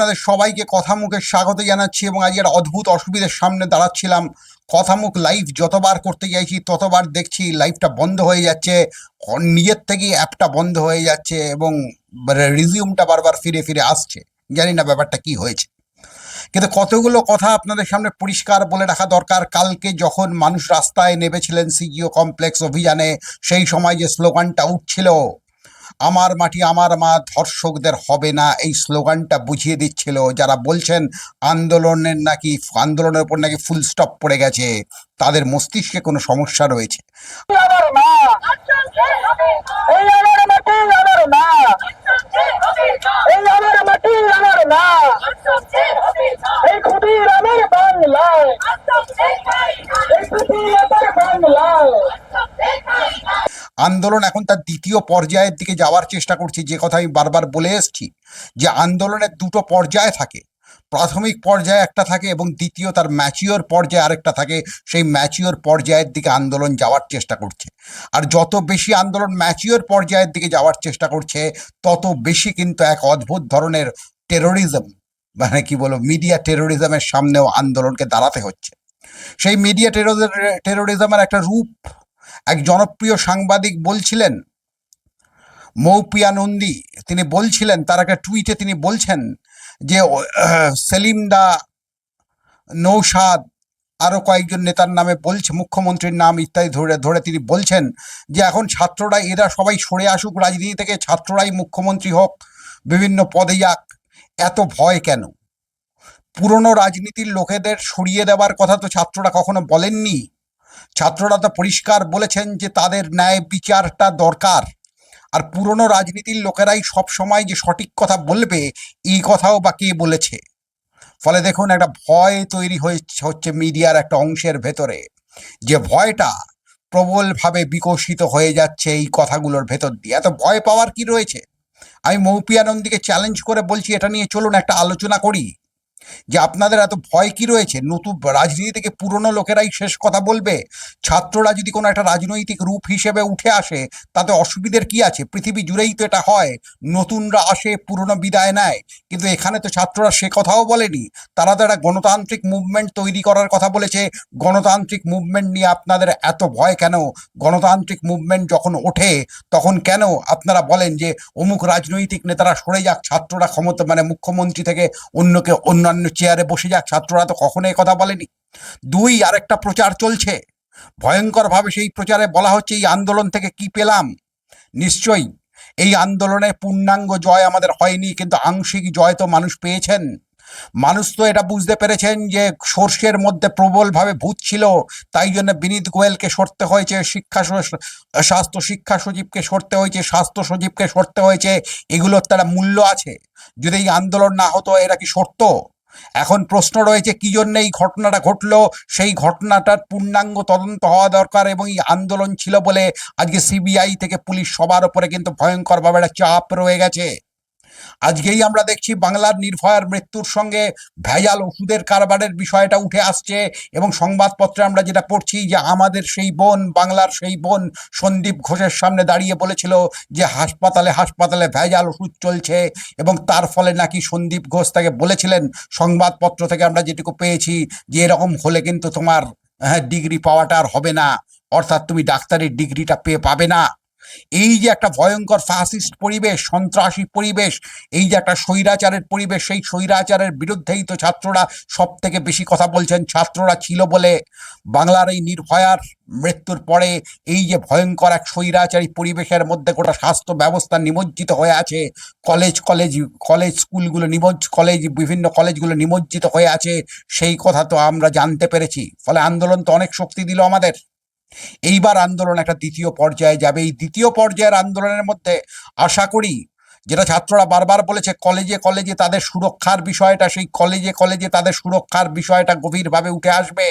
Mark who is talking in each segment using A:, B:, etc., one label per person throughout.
A: আপনাদের সবাইকে কথা মুখের স্বাগত জানাচ্ছি এবং আজকে একটা অদ্ভুত অসুবিধার সামনে দাঁড়াচ্ছিলাম। কথামুখ লাইভ যতবার করতে চাইছি ততবার দেখছি লাইভটা বন্ধ হয়ে যাচ্ছে। নিজের থেকেই অ্যাপটা বন্ধ হয়ে যাচ্ছে এবং রিজিউমটা বারবার ফিরে ফিরে আসছে। জানি না ব্যাপারটা কি হয়েছে। কিন্তু কতগুলো কথা আপনাদের সামনে পরিষ্কার বলে রাখা দরকার। কালকে যখন মানুষ রাস্তায় নেমেছিলেন সিজিও কমপ্লেক্স অভিযানে, সেই সময় যে স্লোগানটা উঠছিল আমার মাটি, আমার মা ধর্ষকদের হবে না, এই স্লোগানটা বুঝিয়ে দিচ্ছিল যারা বলছেন আন্দোলনের নাকি, আন্দোলনের উপর নাকি ফুল স্টপ পড়ে গেছে, তাদের মস্তিষ্কে কোনো সমস্যা রয়েছে। আন্দোলন এখন তার দ্বিতীয় পর্যায়ের দিকে যাওয়ার চেষ্টা করছে, যে কথা আমি বারবার বলে এসেছি, যে আন্দোলনের দুটো পর্যায় থাকে। প্রাথমিক পর্যায়ে একটা থাকে এবং দ্বিতীয় তার ম্যাচিওর পর্যায়ে আরেকটা থাকে। সেই ম্যাচিওর পর্যায়ের দিকে আন্দোলন যাওয়ার চেষ্টা করছে। আর যত বেশি আন্দোলন ম্যাচিওর পর্যায়ের দিকে যাওয়ার চেষ্টা করছে, তত বেশি কিন্তু এক অদ্ভুত ধরনের টেরোরিজম মানে কি বলব মিডিয়া টেরোরিজমের সামনেও আন্দোলনকে দাঁড়াতে হচ্ছে। সেই মিডিয়া টেরোরিজমের একটা রূপ এক জনপ্রিয় সাংবাদিক বলছিলেন, মৌপিয়া নন্দী, তিনি বলছিলেন, তার একটা টুইটে তিনি বলছেন যে সেলিম দা নৌসাদ আরও কয়েকজন নেতার নামে বলছে, মুখ্যমন্ত্রীর নাম ইত্যাদি ধরে ধরে তিনি বলছেন যে, এখন ছাত্ররা এরা সবাই সরে আসুক, রাজনীতি থেকে ছাত্ররাই মুখ্যমন্ত্রী হোক, বিভিন্ন পদে যাক, এত ভয় কেন? পুরনো রাজনীতির লোকেদের সরিয়ে দেওয়ার কথা তো ছাত্ররা কখনো বলেননি। ছাত্ররা তো পরিষ্কার বলেছেন যে তাদের ন্যায় বিচারটা দরকার। আর পুরনো রাজনীতির লোকেরাই সব সময় যে সঠিক কথা বলবে, এই কথাও বা কে বলেছে? ফলে দেখুন একটা ভয় তৈরি হয়েছে, হচ্ছে মিডিয়ার একটা অংশের ভেতরে। যে ভয়টা প্রবলভাবে বিকশিত হয়ে যাচ্ছে এই কথাগুলোর ভেতর দিয়ে। এত ভয় পাওয়ার কি রয়েছে? আমি মৌপিয়ানন্দীকে চ্যালেঞ্জ করে বলছি, এটা নিয়ে চলুন একটা আলোচনা করি। যে আপনাদের এত ভয় কি রয়েছে? নতুন রাজনীতি থেকে পুরনো লোকেরাই শেষ কথা বলবে? ছাত্ররা যদি কোনো একটা রাজনৈতিক রূপ হিসেবে উঠে আসে, তাতে অসুবিধের কি আছে? পৃথিবী জুড়েই তো এটা হয়। নতুনরা আসে, পুরনো বিদায় নেয়। কিন্তু এখানে তো ছাত্ররা সে কথাও বলেনি। তারা তো একটা গণতান্ত্রিক মুভমেন্ট তৈরি করার কথা বলেছে। গণতান্ত্রিক মুভমেন্ট নিয়ে আপনাদের এত ভয় কেন? গণতান্ত্রিক মুভমেন্ট যখন ওঠে, তখন কেন আপনারা বলেন যে অমুক রাজনৈতিক নেতারা সরে যাক, ছাত্ররা ক্ষমতা মানে মুখ্যমন্ত্রী থেকে অন্যকে অন্যান্য চেয়ারে বসে যাক, ছাত্ররা তো কখনো কথা বলেনি। দুই, আরেকটা প্রচার চলছে। ভয়ঙ্করভাবে সেই প্রচারে বলা হচ্ছে, এই আন্দোলন থেকে কি পেলাম? নিশ্চয়ই, এই আন্দোলনে পূর্ণাঙ্গ জয় আমাদের হয়নি, কিন্তু আংশিক জয় তো মানুষ পেয়েছেন। মানুষ তো এটা বুঝতে পেরেছেন যে সর্ষের মধ্যে প্রবলভাবে ভূত ছিল, তাই জন্য বিনীত গোয়েলকে সরতে হয়েছে, শিক্ষা স্বাস্থ্য শিক্ষা সচিবকে সরতে হয়েছে, স্বাস্থ্য সচিবকে সরতে হয়েছে, এগুলোর তারা মূল্য আছে। যদি এই আন্দোলন না হতো, এরা কি সরতো? এখন প্রশ্ন রয়েছে, কি জন্য এই ঘটনাটা ঘটলো? সেই ঘটনাটার পূর্ণাঙ্গ তদন্ত হওয়া দরকার এবং এই আন্দোলন ছিল বলে আজকে সিবিআই থেকে পুলিশ সবার ওপরে কিন্তু ভয়ঙ্করভাবে একটা চাপ রয়ে গেছে। আজকেই আমরা দেখছি বাংলার নির্ভয়ার মৃত্যুর সঙ্গে ভেজাল ওষুধের কারবারের বিষয়টা উঠে আসছে এবং সংবাদপত্রে আমরা যেটা পড়ছি যে আমাদের সেই বোন, বাংলার সেই বোন সন্দীপ ঘোষের সামনে দাঁড়িয়ে বলেছিল যে হাসপাতালে হাসপাতালে ভেজাল ওষুধ চলছে এবং তার ফলে নাকি সন্দীপ ঘোষ তাকে বলেছিলেন সংবাদপত্র থেকে আমরা যেটুকু পেয়েছি যে এরকম হলে কিন্তু তোমার হ্যাঁ ডিগ্রি পাওয়াটা আর হবে না। অর্থাৎ তুমি ডাক্তারের ডিগ্রিটা পেয়ে পাবে না। এই যে একটা ভয়ঙ্কর ফাসিস্ট পরিবেশ, সন্ত্রাসী পরিবেশ, এই যে একটা স্বৈরাচারের পরিবেশ, সেই স্বৈরাচারের বিরুদ্ধেই তো ছাত্ররা সব থেকে বেশি কথা বলছেন, ছাত্ররা ছিল বলে। বাংলার এই নির্ভয়ার মৃত্যুর পরে এই যে ভয়ঙ্কর এক স্বৈরাচারী পরিবেশের মধ্যে গোটা স্বাস্থ্য ব্যবস্থা নিমজ্জিত হয়ে আছে কলেজ কলেজ কলেজ স্কুলগুলো নিমজ্জ কলেজ বিভিন্ন কলেজগুলো নিমজ্জিত হয়ে আছে, সেই কথা তো আমরা জানতে পেরেছি। ফলে আন্দোলন তো অনেক শক্তি দিল আমাদের। এইবার আন্দোলন একটা দ্বিতীয় পর্যায়ে যাবে। এই দ্বিতীয় পর্যায়ের আন্দোলনের মধ্যে আশা করি, যেটা ছাত্ররা বারবার বলেছে, কলেজে কলেজে তাদের সুরক্ষার বিষয়টা, সেই কলেজে কলেজে তাদের সুরক্ষার বিষয়টা গভীরভাবে উঠে আসবে।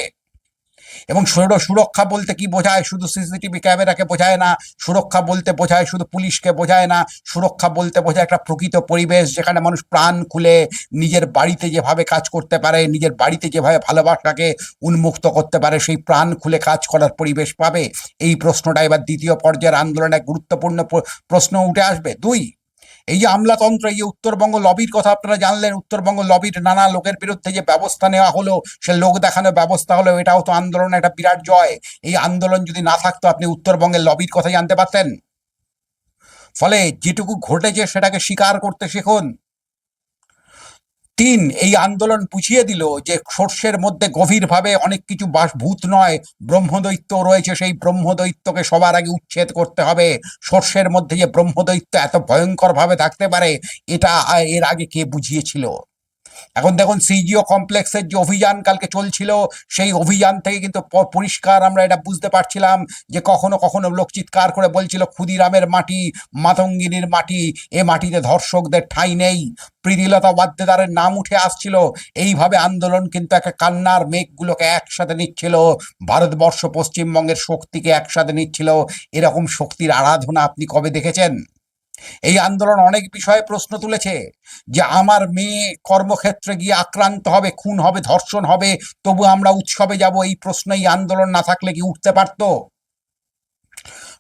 A: এবং সুর- সুরক্ষা বলতে কি বোঝায়? শুধু সিসিটিভি ক্যামেরাকে বোঝায় না, সুরক্ষা বলতে বোঝায় শুধু পুলিশকে বোঝায় না, সুরক্ষা বলতে বোঝায় একটা প্রকৃত পরিবেশ যেখানে মানুষ প্রাণ খুলে নিজের বাড়িতে যেভাবে কাজ করতে পারে, নিজের বাড়িতে যেভাবে ভালোবাসাকে উন্মুক্ত করতে পারে, সেই প্রাণ খুলে কাজ করার পরিবেশ পাবে? এই প্রশ্নটা এবার দ্বিতীয় পর্যায়ের আন্দোলনে গুরুত্বপূর্ণ প্রশ্ন উঠে আসবে। দুই এই যে আমলাতন্ত্র, এই যে উত্তরবঙ্গ লবির কথা আপনারা জানলেন, উত্তরবঙ্গ লবির নানা লোকের বিরুদ্ধে যে ব্যবস্থা নেওয়া হলো, সে লোক দেখানোর ব্যবস্থা হলো, এটাও তো আন্দোলনের একটা বিরাট জয়। এই আন্দোলন যদি না থাকতো, আপনি উত্তরবঙ্গের লবির কথা জানতে পারতেন। ফলে যেটুকু ঘটেছে, সেটাকে স্বীকার করতে শিখুন। তিন এই আন্দোলন বুঝিয়ে দিল যে সর্ষের মধ্যে গভীরভাবে অনেক কিছু বাস ভূত নয়, ব্রহ্মদৈত্য রয়েছে, সেই ব্রহ্মদৈত্যকে সবার আগে উচ্ছেদ করতে হবে। সর্ষের মধ্যে যে ব্রহ্মদৈত্য এত ভয়ঙ্করভাবে থাকতে পারে, এটা এর আগে কে বুঝিয়েছিল? এখন দেখুন সিজিও কমপ্লেক্সের যে অভিযান কালকে চলছিল, সেই অভিযান থেকে কিন্তু পরিষ্কার আমরা এটা বুঝতে পারছিলাম যে কখনো কখনো লোক চিৎকার করে বলছিল, ক্ষুদিরামের মাটি, মাতঙ্গিনীর মাটি, এ মাটিতে ধর্ষকদের ঠাঁই নেই। প্রীতিলতা ওয়াদ্দেদারের নাম উঠে আসছিল। এইভাবে আন্দোলন কিন্তু একটা কান্নার মেঘগুলোকে একসাথে নিচ্ছিল। ভারতবর্ষ পশ্চিমবঙ্গের শক্তিকে একসাথে নিচ্ছিল। এরকম শক্তির আরাধনা আপনি কবে দেখেছেন? এই আন্দোলন অনেক বিষয়ে প্রশ্ন তুলেছে যে আমার মেয়ে কর্মক্ষেত্রে গিয়ে আক্রান্ত হবে, খুন হবে, ধর্ষণ হবে, তবু আমরা উৎসবে যাব, এই প্রশ্ন এই আন্দোলন না থাকলে কি উঠতে পারতো?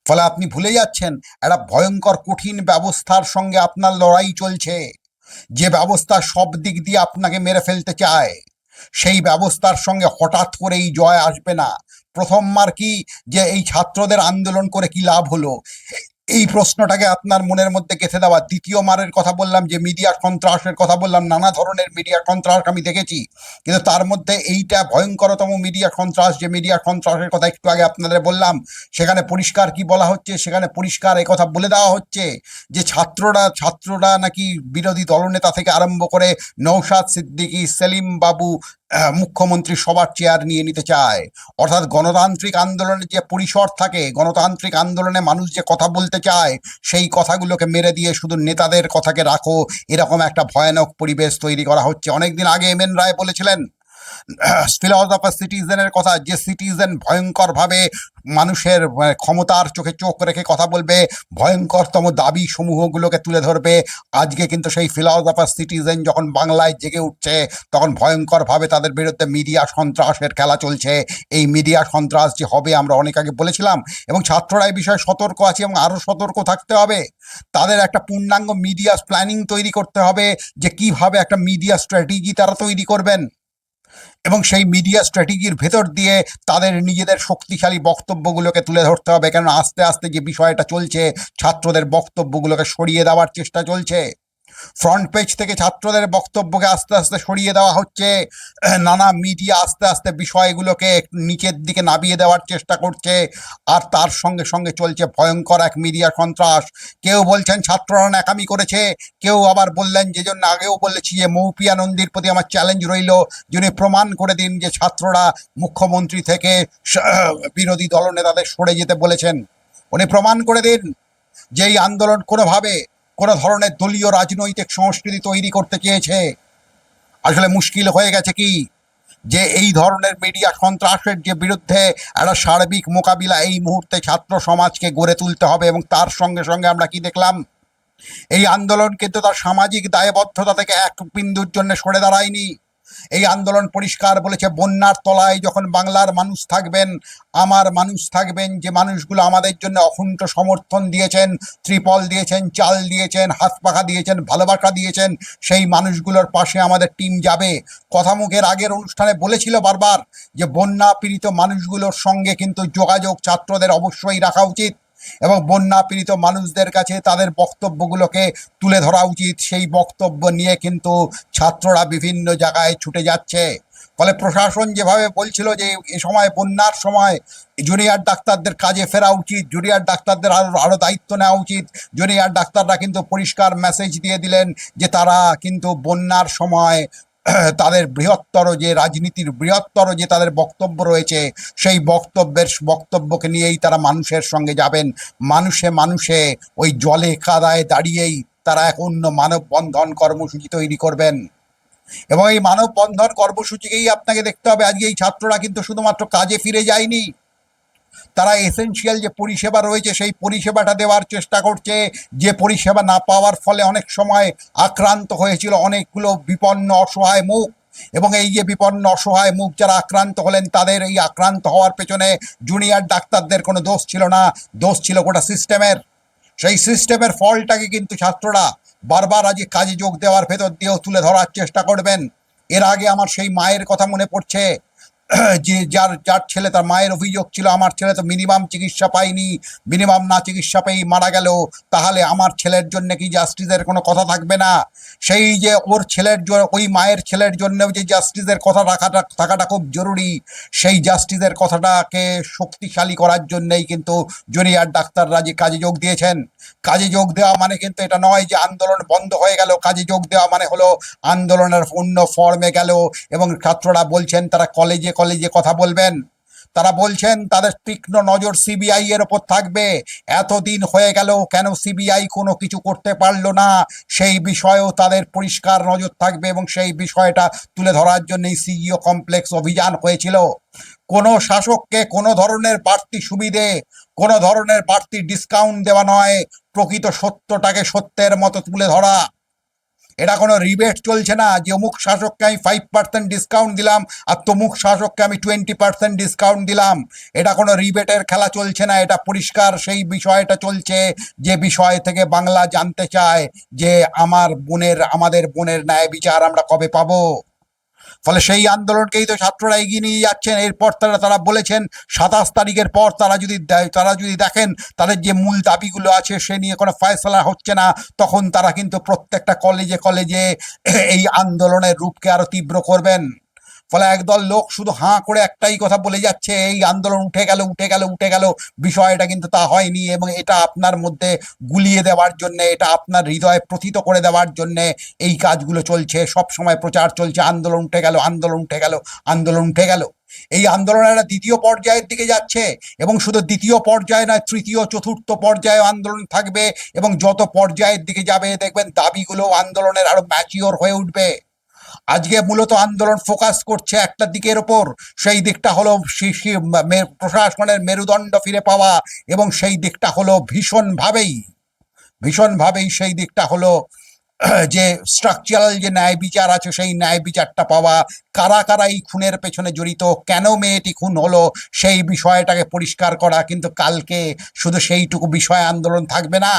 A: ফলে আপনি ভুলে যাচ্ছেন, একটা ভয়ঙ্কর কঠিন ব্যবস্থার সঙ্গে আপনার লড়াই চলছে। যে ব্যবস্থা সব দিক দিয়ে আপনাকে মেরে ফেলতে চায়, সেই ব্যবস্থার সঙ্গে হঠাৎ করে এই জয় আসবে না। প্রথমবার কি যে এই ছাত্রদের আন্দোলন করে কি লাভ হলো? এই প্রশ্নটাকে আপনার মনের মধ্যে গেঁথে দেওয়া। দ্বিতীয় মারের কথা বললাম, যে মিডিয়া সন্ত্রাসের কথা বললাম, নানা ধরনের মিডিয়া সন্ত্রাস আমি দেখেছি। কিন্তু তার মধ্যে এইটা ভয়ঙ্করতম মিডিয়া সন্ত্রাস যে মিডিয়া সন্ত্রাসের কথা একটু আগে আপনাদের বললাম, সেখানে পরিষ্কার কি বলা হচ্ছে, সেখানে পরিষ্কার কথা বলে দেওয়া হচ্ছে, যে ছাত্ররা ছাত্ররা নাকি বিরোধী দলনেতা থেকে আরম্ভ করে নৌশাদ সিদ্দিকী, সেলিম বাবু মুখ্যমন্ত্রী সবার চেয়ার নিয়ে নিতে চায়। অর্থাৎ গণতান্ত্রিক আন্দোলনের যে পরিসর থাকে, গণতান্ত্রিক আন্দোলনে মানুষ যে কথা বলতে চায়, সেই কথাগুলোকে মেরে দিয়ে শুধু নেতাদের কথাকে রাখো, এরকম একটা ভয়ানক পরিবেশ তৈরি করা হচ্ছে। অনেকদিন আগে এম এন রায় বলেছিলেন ফিলসফার সিটিজেনের কথা, যে সিটিজেন ভয়ঙ্করভাবে মানুষের ক্ষমতার চোখে চোখ রেখে কথা বলবে, ভয়ঙ্করতম দাবি সমূহগুলোকে তুলে ধরবে। আজকে কিন্তু সেই ফিলসফার সিটিজেন যখন বাংলায় জেগে উঠছে, তখন ভয়ঙ্করভাবে তাদের বিরুদ্ধে মিডিয়া সন্ত্রাসের খেলা চলছে। এই মিডিয়া সন্ত্রাস যে হবে আমরা অনেক আগে বলেছিলাম এবং ছাত্ররা এই বিষয়ে সতর্ক আছে এবং আরও সতর্ক থাকতে হবে। তাদের একটা পূর্ণাঙ্গ মিডিয়া প্ল্যানিং তৈরি করতে হবে যে কীভাবে একটা মিডিয়া স্ট্র্যাটেজি তারা তৈরি করবেন। এবং সেই মিডিয়া স্ট্র্যাটেজির ভেতর দিয়ে তাদের নিজেদের শক্তিশালী বক্তব্যগুলোকে তুলে ধরতে হবে। কেন আস্তে আস্তে যে বিষয়টা চলছে, ছাত্রদের বক্তব্যগুলোকে সরিয়ে দেওয়ার চেষ্টা চলছে। ফ্রন্ট পেজ থেকে ছাত্রদের বক্তব্যকে আস্তে আস্তে সরিয়ে দেওয়া হচ্ছে। নানা মিডিয়া আস্তে আস্তে বিষয়গুলোকে নিচের দিকে নামিয়ে দেওয়ার চেষ্টা করছে। আর তার সঙ্গে সঙ্গে চলছে ভয়ঙ্কর এক মিডিয়া সন্ত্রাস। কেউ বলছেন ছাত্ররা ন্যাকামি করেছে। কেউ আবার বললেন যে জন্য আগেও বলেছি যে মৌপিয়া নন্দীর প্রতি আমার চ্যালেঞ্জ রইল। যিনি প্রমাণ করে দিন যে ছাত্ররা মুখ্যমন্ত্রী থেকে বিরোধী দলনেতাদের সরে যেতে বলেছেন। উনি প্রমাণ করে দিন যে এই আন্দোলন কোনোভাবে কোনো ধরনের দলীয় রাজনৈতিক সংস্কৃতি তৈরি করতে চেয়েছে। আসলে মুশকিল হয়ে গেছে কি? যে এই ধরনের মিডিয়া সন্ত্রাসের যে বিরুদ্ধে একটা সার্বিক মোকাবিলা এই মুহূর্তে ছাত্র সমাজকে গড়ে তুলতে হবে এবং তার সঙ্গে সঙ্গে আমরা কি দেখলাম? এই আন্দোলন কিন্তু তার সামাজিক দায়বদ্ধতা থেকে এক বিন্দুর জন্য সরে দাঁড়ায়নি। এই আন্দোলন পরিষ্কার বলেছে বন্যার তলায় যখন বাংলার মানুষ থাকবেন, আমার মানুষ থাকবেন, যে মানুষগুলো আমাদের জন্য অকুণ্ঠ সমর্থন দিয়েছেন, ত্রিপল দিয়েছেন, চাল দিয়েছেন, হাত পাখা দিয়েছেন ভালোবাসা দিয়েছেন, সেই মানুষগুলোর পাশে আমাদের টিম যাবে। কথা মুখের আগের অনুষ্ঠানে বলেছিল বারবার যে বন্যা পীড়িত মানুষগুলোর সঙ্গে কিন্তু যোগাযোগ ছাত্রদের অবশ্যই রাখা উচিত। এবং বন্যা পীড়িত মানুষদের কাছে তাদের বক্তব্যগুলোকে তুলে ধরা উচিত। সেই বক্তব্য নিয়ে কিন্তু ছাত্ররা বিভিন্ন জায়গায় ছুটে যাচ্ছে। ফলে প্রশাসন যেভাবে বলছিল যে, এ সময়, বন্যার সময় জুনিয়র ডাক্তারদের কাজে ফেরা উচিত, জুনিয়র ডাক্তারদের আরও আরও দায়িত্ব নেওয়া উচিত। জুনিয়র ডাক্তাররা কিন্তু পরিষ্কার মেসেজ দিয়ে দিলেন যে, তারা কিন্তু বন্যার সময় তাদের বৃহত্তর যে রাজনীতির বৃহত্তর যে তাদের বক্তব্য রয়েছে, সেই বক্তব্যের বক্তব্যকে নিয়েই তারা মানুষের সঙ্গে যাবেন। মানুষে মানুষে ওই জলে কাদায় দাঁড়িয়েই তারা এক অন্য মানববন্ধন কর্মসূচি তৈরি করবেন। এবং এই মানববন্ধন কর্মসূচিকেই আপনাকে দেখতে হবে। আজকে এই ছাত্ররা কিন্তু শুধুমাত্র কাজে ফিরে যায়নি। তারা এসেনশিয়াল যে পরিষেবা রয়েছে, সেই পরিষেবাটা দেওয়ার চেষ্টা করছে। যে পরিষেবা না পাওয়ার ফলে অনেক সময় আক্রান্ত হয়েছিল, অনেকগুলো বিপন্ন অসহায় মুখ। এবং এই যে বিপন্ন অসহায় মুখ যারা আক্রান্ত হলেন, তাদের এই আক্রান্ত হওয়ার পেছনে জুনিয়র ডাক্তারদের কোনো দোষ ছিল না। দোষ ছিল গোটা সিস্টেমের সেই সিস্টেমের ফলটাকে কিন্তু ছাত্ররা বারবার আজকে কাজে যোগ দেওয়ার ভেতর দিয়েও তুলে ধরার চেষ্টা করবেন। এর আগে আমার সেই মায়ের কথা মনে পড়ছে যে যার যার ছেলে তার মায়ের অভিযোগ ছিল, আমার ছেলে তো মিনিমাম চিকিৎসা পায়নি মিনিমাম না চিকিৎসা পেয়েই মারা গেল, তাহলে আমার ছেলের জন্য কি জাস্টিসের কোনো কথা থাকবে না? সেই যে ওর ছেলের জন্য ওই মায়ের ছেলের জন্যও যে জাস্টিসের কথা রাখাটা, থাকাটা খুব জরুরি, সেই জাস্টিসের কথাটাকে শক্তিশালী করার জন্যেই কিন্তু জুনিয়র ডাক্তাররা যে কাজে যোগ দিয়েছেন। কাজে যোগ দেওয়া মানে কিন্তু এটা নয় যে আন্দোলন বন্ধ হয়ে গেল, কাজে যোগ দেওয়া মানে হলো আন্দোলনের অন্য ফর্মে গেল এবং ছাত্ররা বলছেন তারা কলেজে কলেজে কথা বলবেন। তারা বলছেন তাদের তীক্ষ্ণ নজর সিবিআই এর ওপর থাকবে। এতদিন হয়ে গেল, কেন সিবিআই কোনো কিছু করতে পারল না? সেই বিষয়েও তাদের পরিষ্কার নজর থাকবে এবং সেই বিষয়টা তুলে ধরার জন্যই সিইও কমপ্লেক্স অভিযান হয়েছিল। কোনো শাসককে কোনো ধরনের বাড়তি সুবিধে, কোনো ধরনের বাড়তি ডিসকাউন্ট দেওয়া নয়। প্রকৃত সত্যটাকে সত্যের মতো তুলে ধরা। এটা কোনো রিবেট চলছে না যে অমুক শাসককে আমি ফাইভ পার্সেন্ট ডিসকাউন্ট দিলাম আর তমুক শাসককে আমি টোয়েন্টি পার্সেন্ট ডিসকাউন্ট দিলাম। এটা কোনো রিবেটের খেলা চলছে না, এটা পরিষ্কার সেই বিষয়টা চলছে যে বিষয় থেকে বাংলা জানতে চায় যে আমার বোনের, আমাদের বোনের ন্যায় বিচার আমরা কবে পাবো। ফলে সেই আন্দোলনকেই তো ছাত্ররা এগিয়ে নিয়ে যাচ্ছেন। এরপর তারা তারা বলেছেন, সাতাশ তারিখের পর তারা যদি তারা যদি দেখেন তাদের যে মূল দাবিগুলো আছে, সে নিয়ে কোনো ফয়সলা হচ্ছে না, তখন তারা কিন্তু প্রত্যেকটা কলেজে কলেজে এই আন্দোলনের রূপকে আরও তীব্র করবেন। ফলে একদল লোক শুধু হাঁ করে একটাই কথা বলে যাচ্ছে, এই আন্দোলন উঠে গেল উঠে গেল উঠে গেল। বিষয়টা কিন্তু তা হয়নি এবং এটা আপনার মধ্যে গুলিয়ে দেওয়ার জন্য, এটা আপনার হৃদয়ে প্রথিত করে দেওয়ার জন্য এই কাজগুলো চলছে। সব সময় প্রচার চলছে, আন্দোলন উঠে গেল, আন্দোলন উঠে গেল, আন্দোলন উঠে গেল। এই আন্দোলন একটা দ্বিতীয় পর্যায়ের দিকে যাচ্ছে এবং শুধু দ্বিতীয় পর্যায়ে নয়, তৃতীয়, চতুর্থ পর্যায়ে আন্দোলন থাকবে এবং যত পর্যায়ের দিকে যাবে, দেখবেন দাবিগুলো আন্দোলনের আরও ম্যাচিওর হয়ে উঠবে। আজকে মূলত আন্দোলন ফোকাস করছে একটা দিকের ওপর, সেই দিকটা হলো প্রশাসনের মেরুদণ্ড ফিরে পাওয়া এবং সেই দিকটা হলো ভীষণভাবেই ভীষণভাবেই সেই দিকটা হলো যে স্ট্রাকচারাল যে ন্যায় বিচার আছে সেই ন্যায় বিচারটা পাওয়া, কারা কারা এই খুনের পেছনে জড়িত, কেন মেয়েটি খুন হলো, সেই বিষয়টাকে পরিষ্কার করা, কিন্তু কালকে শুধু সেইটুকু বিষয় আন্দোলন থাকবে না।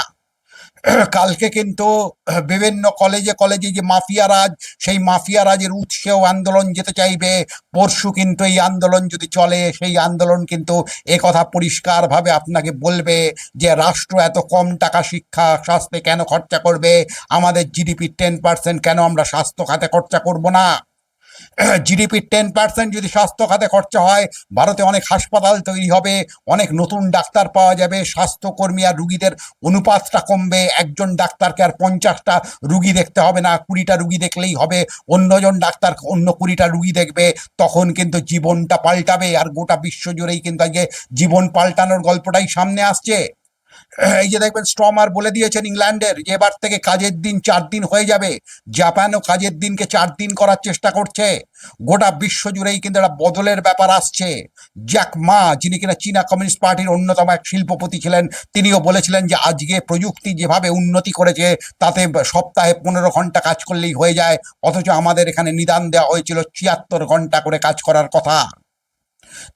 A: কালকে কিন্তু, বিভিন্ন কলেজে কলেজে যে মাফিয়া রাজ, সেই মাফিয়া রাজের উৎসেও আন্দোলন যেতে চাইবে। পরশু কিন্তু এই আন্দোলন যদি চলে, সেই আন্দোলন কিন্তু কথা পরিষ্কারভাবে আপনাকে বলবে যে, রাষ্ট্র এত কম টাকা শিক্ষা স্বাস্থ্যে কেন খরচা করবে? আমাদের জিডিপির টেন পার্সেন্ট কেন আমরা স্বাস্থ্য খাতে খরচা করব না? জিডিপির টেন পার্সেন্ট যদি স্বাস্থ্য খাতে খরচা হয়, ভারতে অনেক হাসপাতাল তৈরি হবে, অনেক নতুন ডাক্তার পাওয়া যাবে, স্বাস্থ্যকর্মী আর রুগীদের অনুপাতটা কমবে, একজন ডাক্তারকে আর পঞ্চাশটা রুগী দেখতে হবে না, কুড়িটা রুগী দেখলেই হবে, অন্যজন ডাক্তার অন্য কুড়িটা রুগী দেখবে, তখন কিন্তু জীবনটা পাল্টাবে, আর গোটা বিশ্ব জুড়েই কিন্তু আজকে জীবন পাল্টানোর গল্পটাই সামনে আসছে। এই যে দেখবেন স্ট্রমার বলে দিয়েছেন ইংল্যান্ডের যে এবার থেকে কাজের দিন চার দিন হয়ে যাবে। জাপানও কাজের দিনকে চার দিন করার চেষ্টা করছে। গোটা বিশ্ব জুড়েই কিন্তু একটা বদলের ব্যাপার আসছে। জ্যাক মা, যিনি কিনা চীনা কমিউনিস্ট পার্টির অন্যতম এক শিল্পপতি ছিলেন, তিনিও বলেছিলেন যে আজকে প্রযুক্তি যেভাবে উন্নতি করেছে, তাতে সপ্তাহে পনেরো ঘণ্টা কাজ করলেই হয়ে যায়। অথচ আমাদের এখানে নিদান দেওয়া হয়েছিল ছিয়াত্তর ঘণ্টা করে কাজ করার কথা।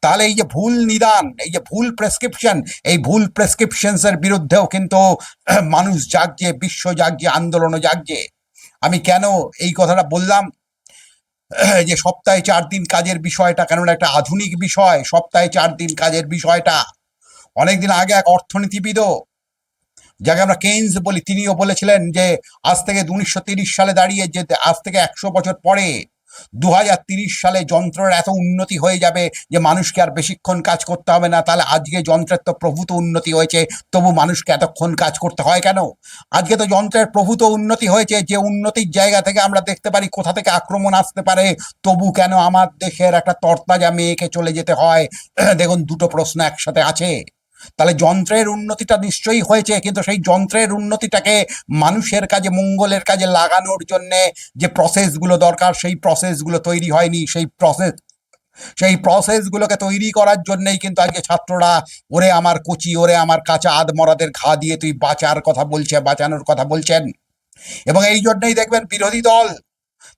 A: তাহলে এই যে ভুল নিদান, এই যে ভুল প্রেসক্রিপশন এই ভুল প্রেসক্রিপশনসের বিরুদ্ধেও কিন্তু মানুষ জাগছে, বিশ্ব জাগছে, আন্দোলনও জাগছে। আমি কেন এই কথাটা বললাম? যে সপ্তাহে চার দিন কাজের বিষয়টা কেননা একটা আধুনিক বিষয়, সপ্তাহে চার দিন কাজের বিষয়টা। অনেকদিন আগে এক অর্থনীতিবিদও, যাকে আমরা কেইনস বলি, তিনিও বলেছিলেন যে, আজ থেকে উনিশশো সালে দাঁড়িয়ে যে, আজ থেকে একশো বছর পরে দু সালে যন্ত্রের এত উন্নতি হয়ে যাবে যে মানুষকে আর বেশিক্ষণ কাজ করতে হবে না, তাহলে আজকে যন্ত্রের তো প্রভূত উন্নতি হয়েছে, তবু মানুষকে এতক্ষণ কাজ করতে হয় কেন? আজকে তো যন্ত্রের প্রভূত উন্নতি হয়েছে, যে উন্নতির জায়গা থেকে আমরা দেখতে পারি কোথা থেকে আক্রমণ আসতে পারে, তবু কেন আমার দেশের একটা তরতাজা মেয়েকে চলে যেতে হয়? দেখুন, দুটো প্রশ্ন একসাথে আছে। তাহলে যন্ত্রের উন্নতিটা নিশ্চয়ই হয়েছে, কিন্তু সেই যন্ত্রের উন্নতিটাকে মানুষের কাজে, মঙ্গলের কাজে লাগানোর জন্যে যে প্রসেসগুলো দরকার, সেই প্রসেসগুলো তৈরি হয়নি। সেই প্রসেস সেই প্রসেসগুলোকে তৈরি করার জন্যই কিন্তু আজকে ছাত্ররা, ওরে আমার কুচি, ওরে আমার কাঁচা আদমরাদের ঘা দিয়ে তুই বাঁচার কথা বলছে, বাঁচানোর কথা বলছেন। এবং এই জন্যই দেখবেন বিরোধী দল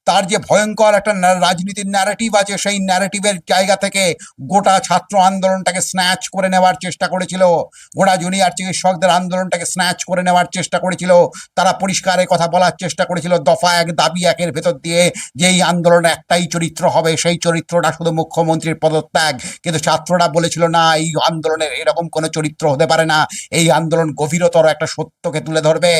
A: তার যে ভয়ঙ্কর একটা রাজনীতির ন্যারেটিভ আছে, সেই ন্যারেটিভের জায়গা থেকে গোটা ছাত্র আন্দোলনটাকে স্ন্যাচ করে নেওয়ার চেষ্টা করেছিল। গোটা জুনিয়র চিকিৎসকদের আন্দোলনটাকে স্ন্যাচ করে নেওয়ার চেষ্টা করেছিল। তারা পরিষ্কার কথা বলার চেষ্টা করেছিল। দফা এক, দাবি একের ভেতর দিয়ে যে এই আন্দোলনে একটাই চরিত্র হবে, সেই চরিত্রটা শুধু মুখ্যমন্ত্রীর পদত্যাগ। কিন্তু ছাত্ররা বলেছিল, না, এই আন্দোলনের এরকম কোনো চরিত্র হতে পারে না। এই আন্দোলন গভীরতর একটা সত্যকে তুলে ধরবে।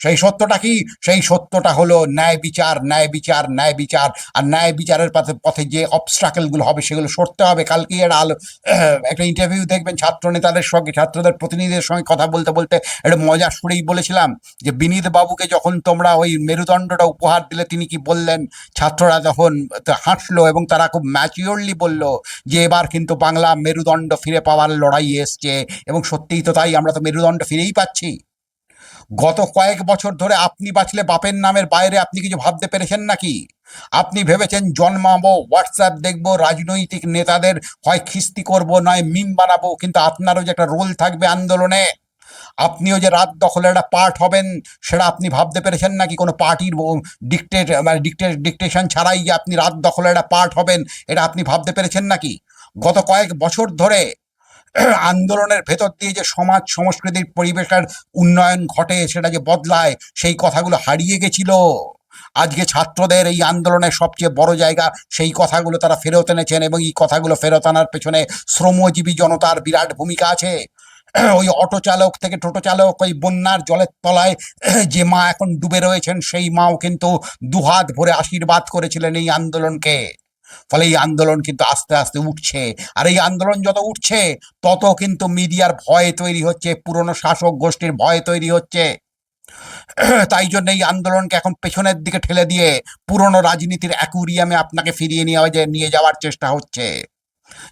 A: সেই সত্যটা কি? সেই সত্যটা হলো ন্যায় বিচার ন্যায় বিচার ন্যায় বিচার। আর ন্যায় বিচারের পথে পথে যে অবস্ট্রাকেলগুলো হবে সেগুলো সরতে হবে। কালকে এর আলো, একটা ইন্টারভিউ দেখবেন ছাত্র নেতাদের সঙ্গে, ছাত্রদের প্রতিনিধিদের সঙ্গে কথা বলতে বলতে একটা মজার সুরেই বলেছিলাম যে বিনীত বাবুকে যখন তোমরা ওই মেরুদণ্ডটা উপহার দিলে, তিনি কি বললেন? ছাত্ররা যখন হাসলো এবং তারা খুব ম্যাচিওরলি বলল যে এবার কিন্তু বাংলা মেরুদণ্ড ফিরে পাওয়ার লড়াই এসছে এবং সত্যিই তো তাই, আমরা তো মেরুদণ্ড ফিরেই পাচ্ছি। গত কয়েক বছর ধরে আপনি বাঁচলে বাপের নামের বাইরে আপনি কিছু ভাবতে পেরেছেন নাকি? আপনি ভেবেছেন জন্মাবো হোয়াটসঅ্যাপ দেখব, রাজনৈতিক নেতাদের হয় খিস্তি করব, নয় মিম বানাবো, কিন্তু আপনারও যে একটা রোল থাকবে আন্দোলনে। আপনিও যে রাত দখলের একটা পার্ট হবেন, সেটা আপনি ভাবতে পেরেছেন নাকি? কোনো পার্টির ডিকটেট মানে ডিকটে ডিকটেশন ছাড়াই যে আপনি রাত দখলের একটা পার্ট হবেন, এটা আপনি ভাবতে পেরেছেন নাকি? গত কয়েক বছর ধরে আন্দোলনের ভেতর দিয়ে যে সমাজ সংস্কৃতির পরিবেশের উন্নয়ন ঘটে, সেটা যে বদলায়, সেই কথাগুলো হারিয়ে গেছিল। আজকে ছাত্রদের এই আন্দোলনের সবচেয়ে বড় জায়গা, সেই কথাগুলো তারা ফেরত এনেছেন এবং এই কথাগুলো ফেরত আনার পেছনে শ্রমজীবী জনতার বিরাট ভূমিকা আছে। ওই অটো চালক থেকে টোটো চালক, ওই বন্যার জলের তলায় যে মা এখন ডুবে রয়েছেন, সেই মাও কিন্তু দুহাত ভরে আশীর্বাদ করেছিলেন এই আন্দোলনকে। ফলে এই আন্দোলন কিন্তু আস্তে আস্তে উঠছে। আর এই আন্দোলন যত উঠছে, তত কিন্তু মিডিয়ার ভয় তৈরি হচ্ছে, পুরনো শাসক গোষ্ঠীর ভয় তৈরি হচ্ছে। তাই জন্য এই আন্দোলনকে এখন পেছনের দিকে ঠেলে দিয়ে পুরনো রাজনীতির অ্যাকুরিয়ামে আপনাকে ফিরিয়ে নিয়ে নিয়ে যাওয়ার চেষ্টা হচ্ছে।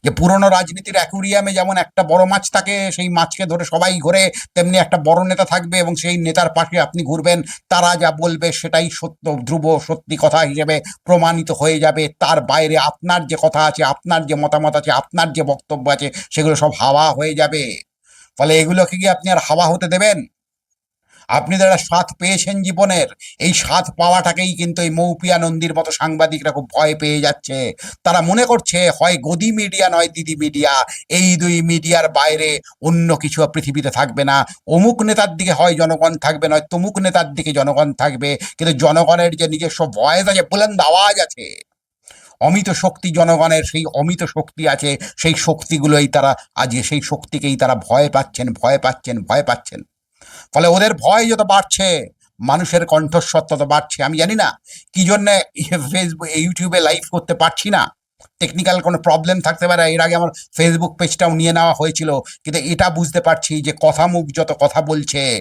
A: যে পুরনো রাজনীতির অ্যাকুরিয়ামে যেমন একটা বড় মাছ থাকে, সেই মাছকে ধরে সবাই ঘোরে, তেমনি একটা বড় নেতা থাকবে এবং সেই নেতার পাশে আপনি ঘুরবেন, তারা যা বলবে সেটাই সত্য, ধ্রুব সত্যি কথা হিসেবে প্রমাণিত হয়ে যাবে। তার বাইরে আপনার যে কথা আছে, আপনার যে মতামত আছে, আপনার যে বক্তব্য আছে, সেগুলো সব হাওয়া হয়ে যাবে। ফলে এগুলোকে কি আপনি আর হাওয়া হতে দেবেন? আপনি যারা স্বাদ পেয়েছেন জীবনের। এই স্বাদ পাওয়াটাকেই কিন্তু এই মৌপিয়া নন্দীর মতো সাংবাদিকরা খুব ভয় পেয়ে যাচ্ছে। তারা মনে করছে, হয় গদি মিডিয়া নয় দিদি মিডিয়া। এই দুই মিডিয়ার বাইরে অন্য কিছু পৃথিবীতে থাকবে না। অমুক নেতার দিকে হয় জনগণ থাকবে, নয় তমুক নেতার দিকে জনগণ থাকবে। কিন্তু জনগণের যে নিজস্ব ভয়েস আছে, বুলন্দ আওয়াজ আছে। অমিত শক্তি জনগণের সেই অমিত শক্তি আছে, সেই শক্তিগুলোই তারা আজকে সেই শক্তিকেই তারা ভয় পাচ্ছেন ভয় পাচ্ছেন ভয় পাচ্ছেন। ফলে ওদের ভয় যত বাড়ছে, মানুষের কণ্ঠস্বর তত বাড়ছে। আমি জানি না কি জন্যে ফেসবুক ইউটিউবে লাইভ করতে পারছি না। টেকনিক্যাল কোনো প্রবলেম থাকতে পারে, এর আগে আমার ফেসবুক পেজটাও নিয়ে নেওয়া হয়েছিল, কিন্তু এটা বুঝতে পারছি যে কথা মুখ যত কথা বলছে,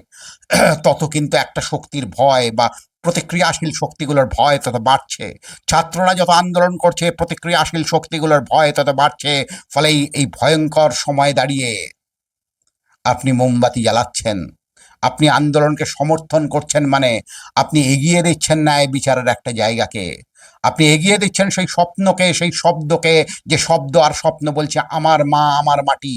A: তত কিন্তু একটা শক্তির ভয় বা প্রতিক্রিয়াশীল শক্তিগুলোর ভয় তত বাড়ছে। ছাত্ররা যত আন্দোলন করছে, প্রতিক্রিয়াশীল শক্তিগুলোর ভয় তত বাড়ছে, ফলে এই- ভয়ঙ্কর সময় দাঁড়িয়ে আপনি মোমবাতি জ্বালাচ্ছেন। আপনি আন্দোলনকে সমর্থন করছেন মানে আপনি এগিয়ে দিচ্ছেন ন্যায় বিচারের একটা জায়গাকে। আপনি এগিয়ে দিচ্ছেন সেই স্বপ্নকে, সেই শব্দকে, যে শব্দ আর স্বপ্ন বলছে, আমার মা, আমার মাটি।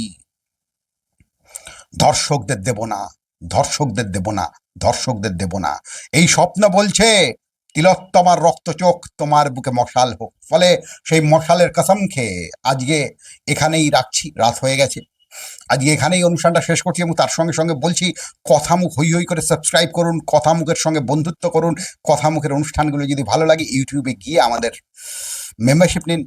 A: ধর্ষকদের দেব না, ধর্ষকদের দেব না, ধর্ষকদের দেব না। এই স্বপ্ন বলছে তিলোত্তমার রক্ত চোখ, তোমার বুকে মশাল হোক। ফলে সেই মশালের কসম খেয়ে আজকে এখানেই রাখছি, রাত হয়ে গেছে। আজকে এখানেই অনুষ্ঠানটা শেষ করছি এবং তার সঙ্গে সঙ্গে বলছি, কথামুখ হই হই করে সাবস্ক্রাইব করুন, কথামুখের সঙ্গে বন্ধুত্ব করুন, কথামুখের অনুষ্ঠানগুলো যদি ভালো লাগে ইউটিউবে গিয়ে আমাদের মেম্বারশিপ নিন।